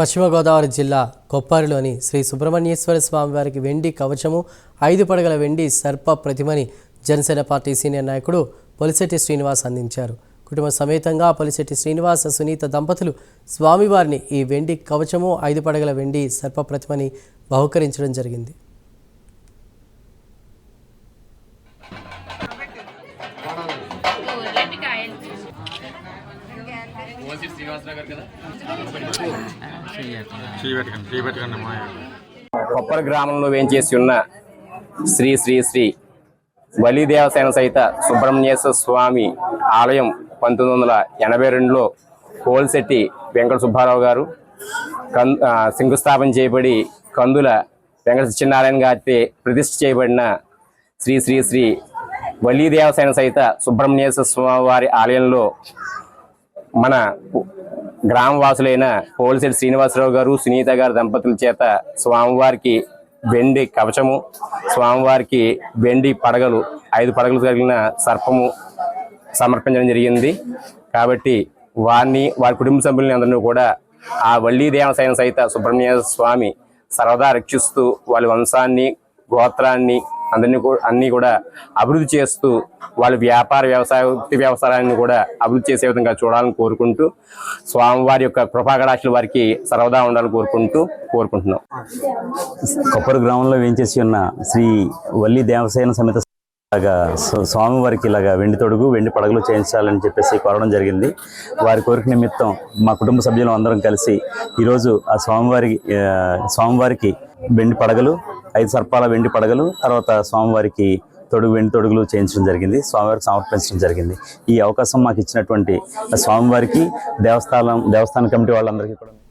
పశ్చిమ గోదావరి జిల్లా కొప్పారిలోని శ్రీ సుబ్రహ్మణ్యేశ్వర స్వామి వారికి వెండి కవచము ఐదు పడగల వెండి సర్ప ప్రతిమని జనసేన పార్టీ సీనియర్ నాయకుడు పొలిశెట్టి శ్రీనివాస్ అందించారు కుటుంబ సమేతంగా పొలిశెట్టి శ్రీనివాస్ సునీత దంపతులు స్వామివారిని ఈ వెండి కవచము ఐదు పడగల వెండి సర్ప ప్రతిమని బహుకరించడం జరిగింది చేయబెట్టకండి చేయబెట్టకండి మా కొప్పర గ్రామంలో వేంచేసి ఉన్న శ్రీ శ్రీ శ్రీ బలిదేవసేన సహిత సుబ్రహ్మణ్యేశ్వర స్వామి ఆలయం పంతొమ్మిది వందల ఎనభై రెండులో కోల్శెట్టి వెంకట సుబ్బారావు గారు కం శంకుస్థాపన చేయబడి కందుల వెంకట సత్యనారాయణ గారి ప్రతిష్ఠ చేయబడిన శ్రీ శ్రీ శ్రీ బలిదేవసేన సహిత సుబ్రహ్మణ్యేశ్వర స్వామి వారి ఆలయంలో మన గ్రామవాసులైన పోలిశెట్టి శ్రీనివాసరావు గారు సునీత గారి దంపతుల చేత స్వామివారికి వెండి కవచము స్వామివారికి వెండి పడగలు ఐదు పడగలు కలిగిన సర్పము సమర్పించడం జరిగింది. కాబట్టి వారిని వారి కుటుంబ సభ్యులని అందరినీ కూడా ఆ వల్లీ దేవసాయం సహిత సుబ్రహ్మణ్య స్వామి సర్వదా రక్షిస్తూ వాళ్ళ వంశాన్ని గోత్రాన్ని అందరినీ కూడా అన్ని కూడా అభివృద్ధి చేస్తూ వాళ్ళ వ్యాపార వ్యవసాయ వృత్తి వ్యవసాయాన్ని కూడా అభివృద్ధి చేసే విధంగా చూడాలని కోరుకుంటూ స్వామివారి యొక్క కృపాకటాక్షలు వారికి సర్వదా ఉండాలని కోరుకుంటూ కోరుకుంటున్నాం. కొప్పరు గ్రామంలో వేయించేసి ఉన్న శ్రీ వల్లి దేవసేన సమేత లాగా స్వామివారికి ఇలాగా వెండి తొడుగు వెండి పడగలు చేయించాలని చెప్పేసి కోరడం జరిగింది. వారి కోరిక నిమిత్తం మా కుటుంబ సభ్యులు అందరం కలిసి ఈరోజు ఆ స్వామివారి స్వామివారికి వెండి పడగలు ఐదు సర్పాల వెండి పడగలు తర్వాత స్వామివారికి తొడుగు వెండి తొడుగులు చేయించడం జరిగింది స్వామివారికి సమర్పించడం జరిగింది. ఈ అవకాశం మాకు ఇచ్చినటువంటి స్వామివారికి దేవస్థానం దేవస్థాన కమిటీ వాళ్ళందరికీ కూడా